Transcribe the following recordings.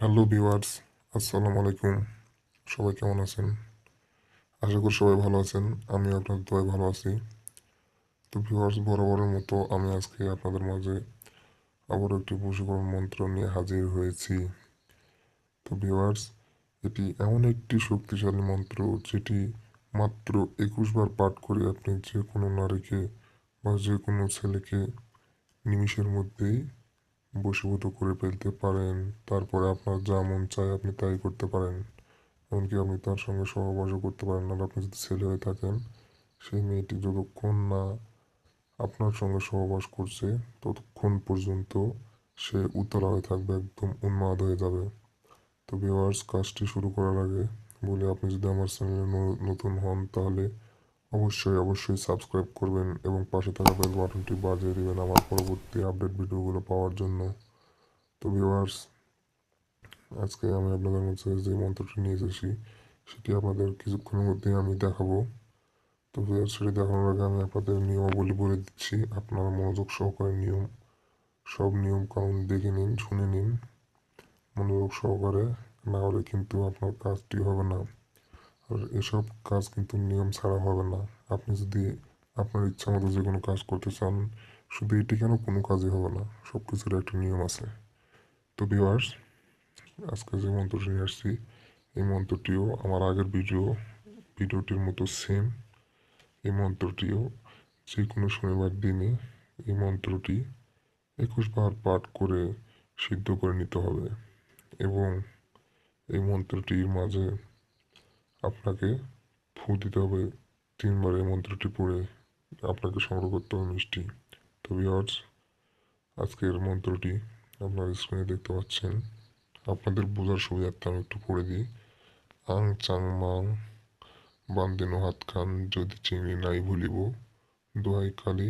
Hello viewers আসসালামু আলাইকুম সবাই কেমন আছেন? আশা করি সবাই ভালো আছেন। আমি আপনার দোয়ায় ভালো আছি। তো ভিউয়ার্স বরাবরের মতো আমি আজকে আপনাদের মাঝে আবারও একটি বশীকরণ মন্ত্র নিয়ে হাজির হয়েছি। তো ভিউয়ার্স এটি এমন একটি শক্তিশালী মন্ত্র যেটি মাত্র একুশ বার পাঠ করে আপনি যে কোনো নারীকে বা যে কোনো ছেলেকে নিমিষের মধ্যেই বশীভূত করে ফেলতে পারেন। তারপরে আপনার যা মন চায় আপনি তাই করতে পারেন। এমনকি আপনি তার সঙ্গে সহবাসও করতে পারেন। আর আপনি যদি ছেলে হয়ে থাকেন, সেই মেয়েটি যতক্ষণ না আপনার সঙ্গে সহবাস করছে, ততক্ষণ পর্যন্ত সে উতলা হয়ে থাকবে, একদম উন্মাদ হয়ে যাবে। তো ভিউয়ার্স কাজটি শুরু করার আগে বলে, আপনি যদি আমার চ্যানেলে নতুন হন, তাহলে অবশ্যই অবশ্যই সাবস্ক্রাইব করবেন এবং পাশে থাকা বেল বাটনটি বাজিয়ে দেবেন আমার পরবর্তী আপডেট ভিডিওগুলো পাওয়ার জন্য। তো ভিউয়ার্স আজকে আমি আপনাদের মধ্যে যে মন্ত্রটি নিয়ে এসেছি, সেটি আপনাদের কিছুক্ষণের মধ্যেই আমি দেখাবো। তো ভিউয়ার্স সেটি দেখানোর আগে আমি আপনাদের নিয়মাবলী বলে দিচ্ছি। আপনারা মনোযোগ সহকারে নিয়ম, সব নিয়ম কানুন দেখে নিন, শুনে নিন। মনোযোগ সহকারে, না হলে কিন্তু আপনার কাজটি হবে না। আর এসব কাজ কিন্তু নিয়ম ছাড়া হবে না। আপনি যদি আপনার ইচ্ছা মতো যে কোনো কাজ করতে চান, শুধু এটি কেন কোনো কাজই হবে না সব কিছুর একটা নিয়ম আছে। তো ভিউয়ার্স আজকে যে মন্ত্রটি নিয়ে আসছি, এই মন্ত্রটিও আমার আগের ভিডিও, ভিডিওটির মতো সেম এই মন্ত্রটিও যে কোনো শনিবার দিনে এই মন্ত্রটি একুশ বার পাঠ করে সিদ্ধ করে নিতে হবে। এবং এই মন্ত্রটির মাঝে আপনাকে ফু দিতে হবে। তিনবার এই মন্ত্রটি পড়ে আপনাকে সংগ্রহ করতে হবে মিষ্টি। তো ভিওয়ার্স আজকের মন্ত্রটি আপনার স্ক্রিনে দেখতে পাচ্ছেন। আপনাদের বোঝার সুবিধার্থে আমি একটু পড়ে দিই। আং চাং মাং বান্দিনো হাত খান, যদি চিংড়ি নাই ভুলিব, দোহাই কালি,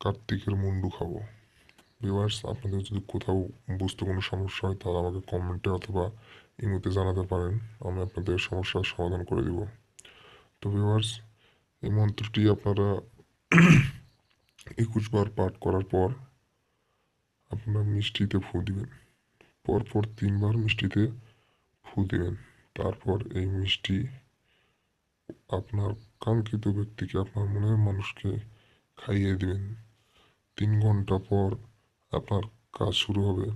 কার্তিকের মুন্ডু খাব। ভিউয়ার্স আপনাদের যদি কোথাও বুঝতে কোনো সমস্যা হয়, তাহলে আমাকে কমেন্টে অথবা ইমোতে জানাতে পারেন, আমি আপনাদের সমস্যার সমাধান করে দিব। তো ভিউয়ার্স এই মন্ত্রটি আপনারা একুশ বার পাঠ করার পর আপনারা মিষ্টিতে ফু দিবেন। পরপর তিনবার মিষ্টিতে ফু দিবেন। তারপর এই মিষ্টি আপনার কাঙ্ক্ষিত ব্যক্তিকে, আপনার মনের মানুষকে খাইয়ে দিবেন। তিন ঘণ্টা পর আপনার কাজ শুরু হবে।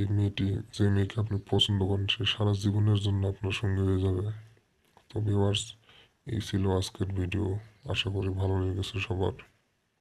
এই মেয়েটি যে মেয়েকে আপনি পছন্দ করেন, সে সারা জীবনের জন্য আপনার সঙ্গে হয়ে যাবে। তো ভিউয়ার্স এই ছিল আজকের ভিডিও আশা করি ভালো লেগেছে সবার।